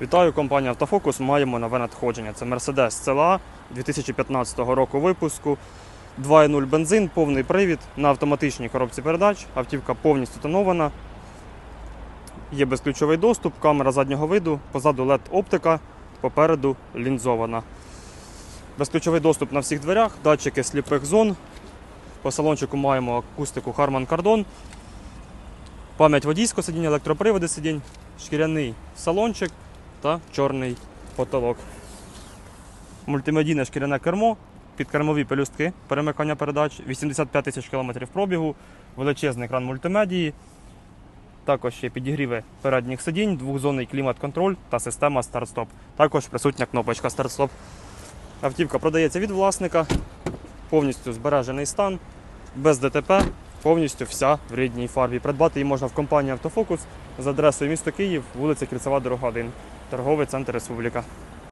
Вітаю, компанія Автофокус. Маємо нове надходження. Це Mercedes CLA 2015 року випуску. 2.0 бензин, повний привід на автоматичній коробці передач. Автівка повністю тонована. Є безключовий доступ, камера заднього виду, позаду LED оптика, попереду лінзована. Безключовий доступ на всіх дверях, датчики сліпих зон. По салончику маємо акустику Harman Kardon, пам'ять водійського сидіння, електроприводи сидінь, шкіряний салончик та чорний потолок. Мультимедійне шкіряне кермо, підкермові пелюстки, перемикання передач, 85 тисяч кілометрів пробігу, величезний екран мультимедії. Також є підігріви передніх сидінь, двохзонний клімат-контроль та система старт-стоп. Також присутня кнопочка старт-стоп. Автівка продається від власника, повністю збережений стан, без ДТП, повністю вся в рідній фарбі. Придбати її можна в компанії Автофокус з адресою місто Київ, вулиця Кільцева, дорога 1, торговий центр Республіка.